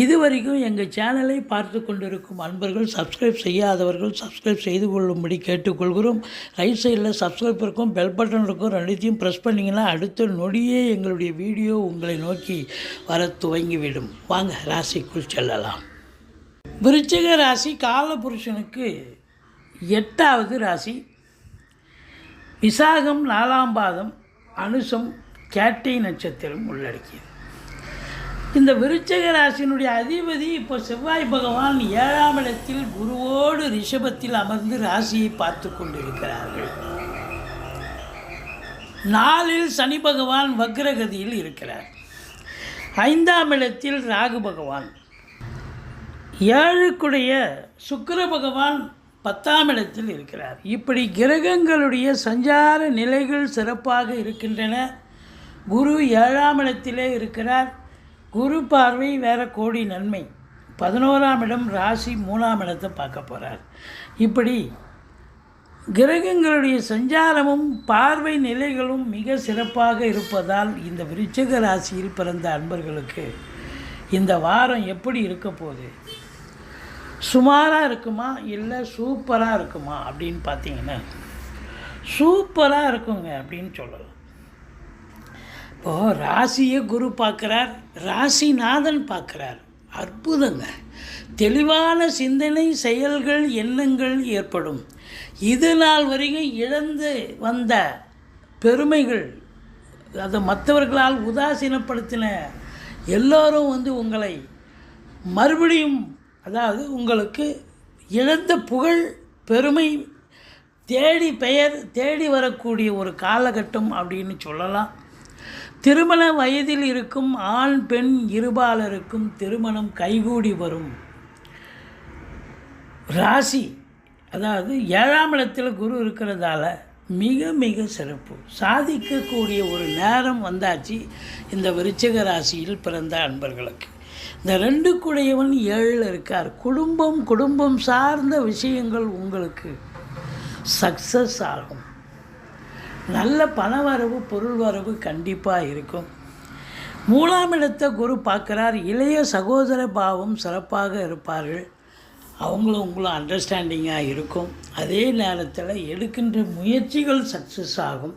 இதுவரைக்கும் எங்கள் சேனலை பார்த்து கொண்டிருக்கும் அன்பர்கள் சப்ஸ்கிரைப் செய்யாதவர்கள் சப்ஸ்கிரைப் செய்து கொள்ளும்படி கேட்டுக்கொள்கிறோம். ரைட் சைடில் சப்ஸ்கிரைப் இருக்கும் பெல் பட்டன் இருக்கும் ரெண்டுத்தையும் ப்ரெஸ் பண்ணிங்கன்னா அடுத்த நொடியே எங்களுடைய வீடியோ உங்களை நோக்கி வர துவங்கிவிடும். வாங்க ராசிக்குள் செல்லலாம். விருச்சிக ராசி காலபுருஷனுக்கு எட்டாவது ராசி. விசாகம் நாலாம் பாதம் அனுசம் கேட்டை நட்சத்திரம் உள்ளடக்கியது. இந்த விருச்சக ராசியினுடைய அதிபதி இப்போ செவ்வாய் பகவான் ஏழாம் இடத்தில் குருவோடு ரிஷபத்தில் அமர்ந்து ராசியை பார்த்து கொண்டிருக்கிறார்கள். நாளில் சனி பகவான் வக்ரகதியில் இருக்கிறார். ஐந்தாம் இடத்தில் ராகு பகவான். ஏழுக்குடைய சுக்கர பகவான் பத்தாம் இடத்தில் இருக்கிறார். இப்படி கிரகங்களுடைய சஞ்சார நிலைகள் சிறப்பாக இருக்கின்றன. குரு ஏழாம் இடத்திலே இருக்கிறார். குரு பார்வை வேற கோடி நன்மை. பதினோராம் இடம் ராசி மூணாம் இடத்தை பார்க்க போகிறார் இப்படி கிரகங்களுடைய சஞ்சாரமும் பார்வை நிலைகளும் மிக சிறப்பாக இருப்பதால் இந்த விருச்சிக ராசியில் பிறந்த அன்பர்களுக்கு இந்த வாரம் எப்படி இருக்க போகுது? சுமாராக இருக்குமா? இல்லை சூப்பராக இருக்குமா? அப்படின்னு பார்த்தீங்கன்னா சூப்பராக இருக்குங்க அப்படின்னு சொல்லலாம். இப்போது ராசியை குரு பார்க்குறார் ராசிநாதன் பார்க்குறார். அற்புதங்க. தெளிவான சிந்தனை செயல்கள் எண்ணங்கள் ஏற்படும். இது நாள் வரைக்கும் இழந்து வந்த பெருமைகள் அதை மற்றவர்களால் உதாசீனப்படுத்தின எல்லோரும் வந்து உங்களை மறுபடியும் அதாவது உங்களுக்கு இழந்த புகழ் பெருமை தேடி பெயர் தேடி வரக்கூடிய ஒரு காலகட்டம் அப்படின்னு சொல்லலாம். திருமண வயதில் இருக்கும் ஆண் பெண் இருபாலருக்கும் திருமணம் கைகூடி வரும். ராசி அதாவது ஏழாம் இடத்தில் குரு இருக்கிறதால மிக மிக சிறப்பு. சாதிக்கக்கூடிய ஒரு நேரம் வந்தாச்சு இந்த விருச்சிக ராசியில் பிறந்த அன்பர்களுக்கு. இந்த ரெண்டு குடையவன் ஏழில் இருக்கார். குடும்பம் குடும்பம் சார்ந்த விஷயங்கள் உங்களுக்கு சக்ஸஸ் ஆகும். நல்ல பண வரவு பொருள் வரவு கண்டிப்பாக இருக்கும். மூணாம் இடத்தை குரு பார்க்குறார். இளைய சகோதர பாவம் சிறப்பாக இருப்பார்கள். அவங்களும் உங்களும் அண்டர்ஸ்டாண்டிங்காக இருக்கும். அதே நேரத்தில் எடுக்கின்ற முயற்சிகள் சக்ஸஸ் ஆகும்.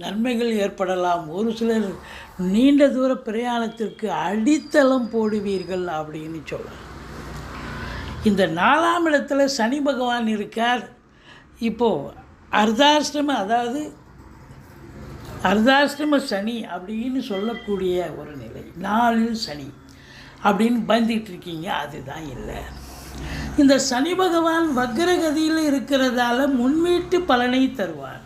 நன்மைகள் ஏற்படலாம். ஒரு சிலர் நீண்ட தூர பிரயாணத்திற்கு அடித்தளம் போடுவீர்கள் அப்படின்னு சொல்கிறார் இந்த நாலாம் இடத்துல சனி பகவான் இருக்கார். இப்போது அர்தாஷ்டம அதாவது அர்தாஷ்டம சனி அப்படின்னு சொல்லக்கூடிய ஒரு நிலை. நாளில் சனி அப்படின்னு பயந்துக்கிட்டு இருக்கீங்க அதுதான் இல்லை. இந்த சனி பகவான் வக்ரகதியில் இருக்கிறதால முன்வீட்டு பலனை தருவார்.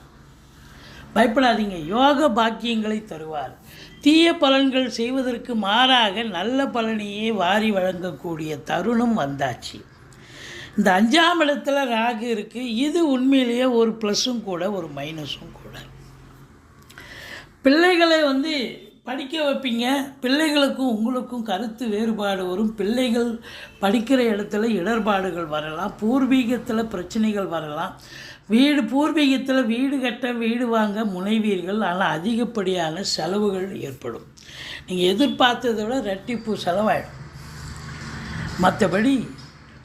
பயப்படாதீங்க. யோக பாக்கியங்களை தருவார். தீய பலன்கள் செய்வதற்கு மாறாக நல்ல பலனையே வாரி வழங்கக்கூடிய தருணம் வந்தாச்சு. இந்த அஞ்சாம் இடத்துல ராகு இருக்குது இது உண்மையிலேயே ஒரு ப்ளஸ்ஸும் கூட ஒரு மைனஸும் கூட. பிள்ளைகளை வந்து படிக்க வைப்பீங்க. பிள்ளைகளுக்கும் உங்களுக்கும் கருத்து வேறுபாடு வரும். பிள்ளைகள் படிக்கிற இடத்துல இடர்பாடுகள் வரலாம். பூர்வீகத்தில் பிரச்சனைகள் வரலாம். வீடு பூர்வீகத்தில் வீடு கட்ட வீடு வாங்க முனைவீர்கள். ஆனால் அதிகப்படியான செலவுகள் ஏற்படும். நீங்கள் எதிர்பார்த்ததை விட ரெட்டிப்பு செலவாயிடும். மற்றபடி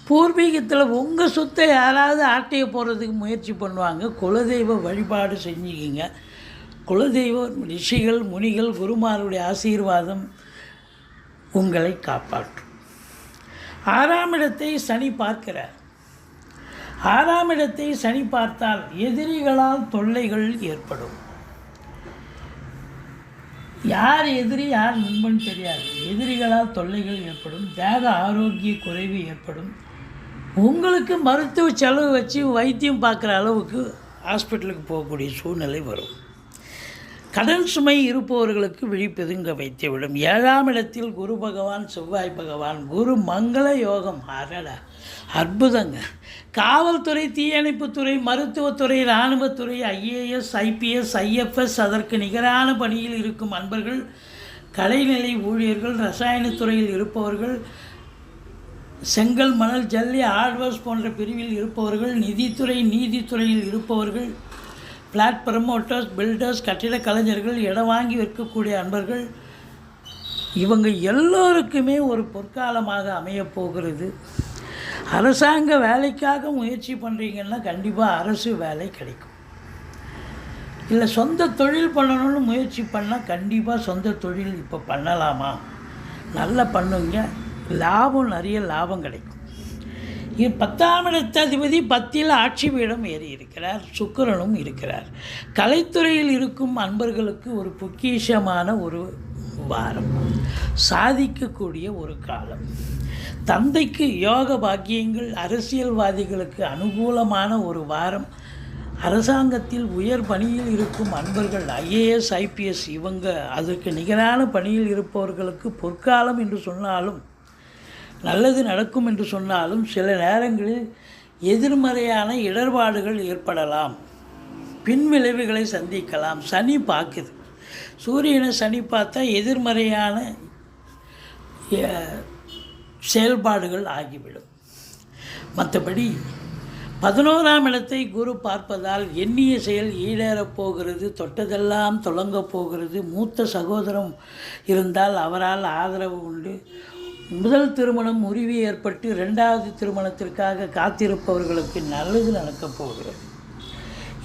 பூர்வீகத்தில் உங்கள் சொத்தை யாராவது ஆட்டைய போகிறதுக்கு முயற்சி பண்ணுவாங்க. குலதெய்வ வழிபாடு செஞ்சுக்கிங்க. குலதெய்வம் ரிஷிகள் முனிகள் குருமாருடைய ஆசீர்வாதம் உங்களை காப்பாற்றும். ஆறாம் இடத்தை சனி பார்க்கிறார். ஆறாம் இடத்தை சனி பார்த்தால் எதிரிகளால் தொல்லைகள் ஏற்படும். யார் எதிரி யார் நண்பன் தெரியாது. எதிரிகளால் தொல்லைகள் ஏற்படும் தேக ஆரோக்கிய குறைவு ஏற்படும். உங்களுக்கு மருத்துவ செலவு வச்சு வைத்தியம் பார்க்குற அளவுக்கு ஹாஸ்பிட்டலுக்கு போகக்கூடிய சூழ்நிலை வரும். கடன் சுமை இருப்பவர்களுக்கு விழிப்பெதுங்க வைத்துவிடும் ஏழாம் இடத்தில் குரு பகவான் செவ்வாய் பகவான் குரு மங்கள யோகம். அடடா அற்புதங்க. காவல்துறை தீயணைப்புத்துறை மருத்துவத்துறை இராணுவத்துறை ஐஏஎஸ் ஐபிஎஸ் ஐஎஃப்எஸ் அதற்கு நிகரான பணியில் இருக்கும் அன்பர்கள் கலைநிலை ஊழியர்கள் ரசாயனத்துறையில் இருப்பவர்கள் செங்கல் மணல் ஜல்லி ஆழ்வர்ஸ் போன்ற பிரிவில் இருப்பவர்கள் நிதித்துறை நீதித்துறையில் இருப்பவர்கள் ஃப்ளாட் ப்ரமோட்டர்ஸ் பில்டர்ஸ் கட்டிட கலைஞர்கள் இடம் வாங்கி விற்கக்கூடிய அன்பர்கள் இவங்க எல்லோருக்குமே ஒரு பொற்காலமாக அமையப்போகிறது அரசாங்க வேலைக்காக முயற்சி பண்ணுறீங்கன்னா கண்டிப்பாக அரசு வேலை கிடைக்கும். இல்லை சொந்த தொழில் பண்ணணும்னு முயற்சி பண்ணால் கண்டிப்பாக சொந்த தொழில் இப்போ பண்ணலாமா? நல்லா பண்ணுங்க லாபம் நிறைய லாபம் கிடைக்கும். பத்தாம் இடத்ததிபதி பத்தில் ஆட்சி பீடம் ஏறி இருக்கிறார் சுக்கிரனும் இருக்கிறார். கலைத்துறையில் இருக்கும் அன்பர்களுக்கு ஒரு பொக்கிஷமான ஒரு வாரம் சாதிக்கக்கூடிய ஒரு காலம். தந்தைக்கு யோக பாக்கியங்கள் அரசியல்வாதிகளுக்கு அனுகூலமான ஒரு வாரம். அரசாங்கத்தில் உயர் பணியில் இருக்கும் அன்பர்கள் ஐஏஎஸ் ஐபிஎஸ் இவங்க அதற்கு நிகரான பணியில் இருப்பவர்களுக்கு பொற்காலம் என்று சொன்னாலும் நல்லது நடக்கும் என்று சொன்னாலும் சில நேரங்களில் எதிர்மறையான இடர்பாடுகள் ஏற்படலாம். பின்விளைவுகளை சந்திக்கலாம். சனி பார்க்குது சூரியனை சனி பார்த்தா எதிர்மறையான செயல்பாடுகள் ஆகிவிடும். மற்றபடி பதினோராம் இடத்தை குரு பார்ப்பதால் எண்ணிய செயல் ஈடேறப் போகிறது தொட்டதெல்லாம் தொடங்கப் போகிறது மூத்த சகோதரம் இருந்தால் அவரால் ஆதரவு உண்டு. முதல் திருமணம் முறிவு ஏற்பட்டு ரெண்டாவது திருமணத்திற்காக காத்திருப்பவர்களுக்கு நல்லது நடக்கப் போகிறது.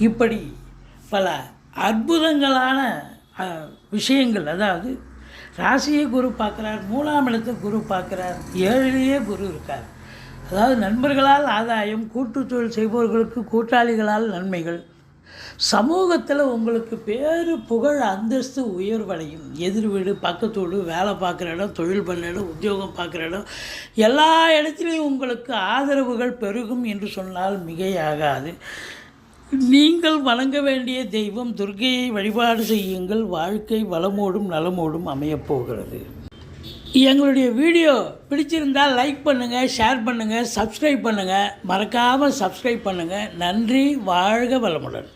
இப்படி பல அற்புதங்களான விஷயங்கள் அதாவது ராசியை குரு பார்க்குறார் மூணாம் இடத்தை குரு பார்க்குறார் ஏழிலேயே குரு இருக்கார். அதாவது நண்பர்களால் ஆதாயம் கூட்டுத்தொழில் செய்பவர்களுக்கு கூட்டாளிகளால் நன்மைகள் சமூகத்தில் உங்களுக்கு பேரு புகழ் அந்தஸ்து உயர்வடையும் எதிர் வீடு பக்கத்து வீடு வேலை பார்க்குற இடம் தொழில் பண்ண இடம் உத்தியோகம் பார்க்குற இடம் எல்லா இடத்துலையும் உங்களுக்கு ஆதரவுகள் பெருகும் என்று சொன்னால் மிகையாகாது. நீங்கள் வணங்க வேண்டிய தெய்வம் துர்க்கையை வழிபாடு செய்யுங்கள். வாழ்க்கை வளமோடும் நலமோடும் அமையப்போகிறது எங்களுடைய வீடியோ பிடிச்சிருந்தால் லைக் பண்ணுங்கள் ஷேர் பண்ணுங்கள் சப்ஸ்கிரைப் பண்ணுங்கள் மறக்காமல் சப்ஸ்கிரைப் பண்ணுங்கள் நன்றி வாழ்க வளமுடன்.